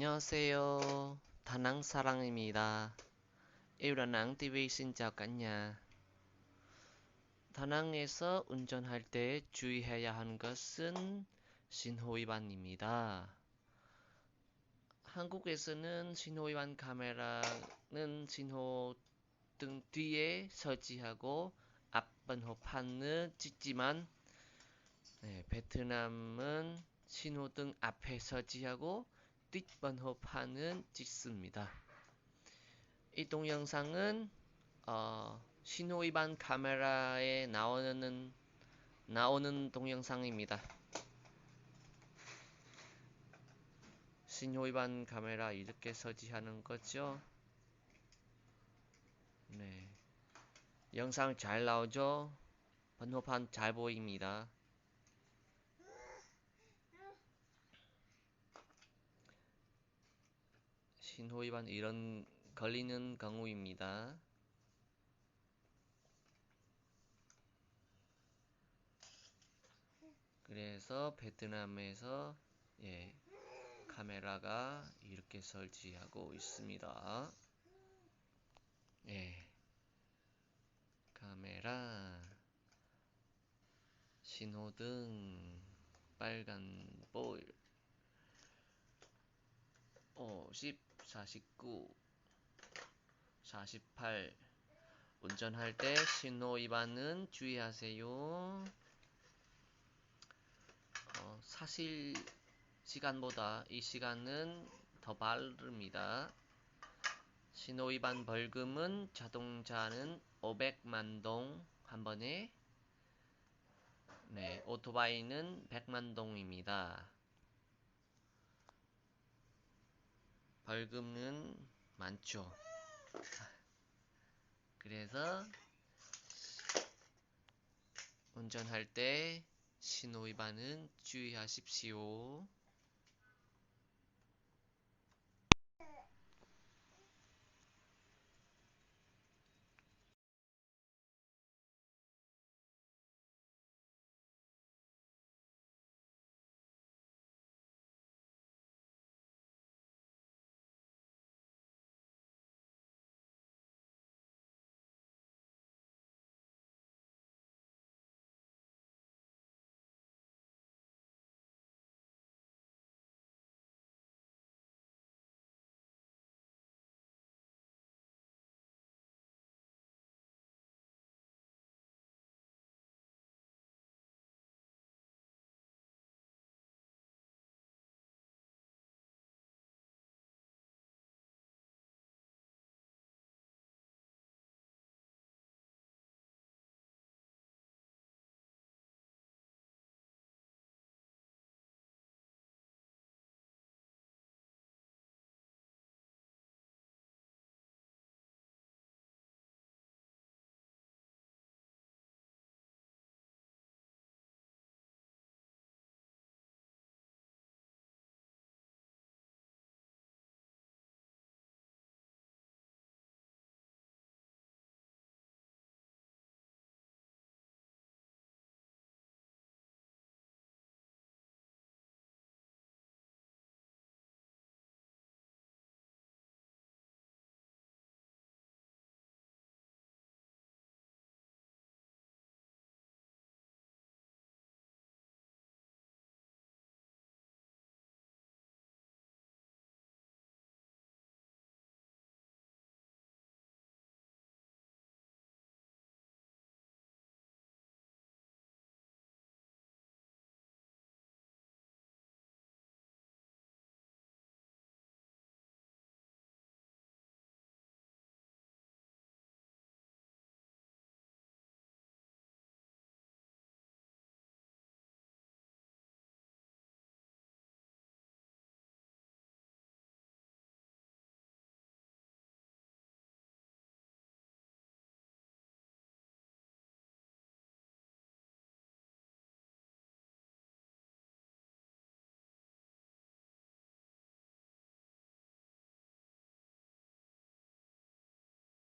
안녕하세요. 다낭 사랑입니다. 일어낭 TV cả nhà. 다낭에서 운전할 때 주의해야 하는 것은 신호 위반입니다. 한국에서는 신호 위반 카메라는 신호등 뒤에 설치하고 앞 번호판을 찍지만 네, 베트남은 신호등 앞에 설치하고 뒷번호판은 찍습니다. 이 동영상은 어, 신호 위반 카메라에 나오는 나오는 동영상입니다. 신호 위반 카메라 이렇게 설치하는 거죠. 네. 영상 잘 나오죠? 번호판 잘 보입니다. 신호 위반 이런 걸리는 경우입니다. 그래서 베트남에서 예, 카메라가 이렇게 설치하고 있습니다. 예. 카메라 신호등 빨간 볼 50 49 48 운전할 때 신호 위반은 주의하세요. 어, 사실 시간보다 이 시간은 더 빠릅니다. 신호 위반 벌금은 자동차는 500만 동 한 번에 네, 오토바이는 100만 동입니다. 벌금은 많죠. 그래서 운전할 때 신호 위반은 주의하십시오.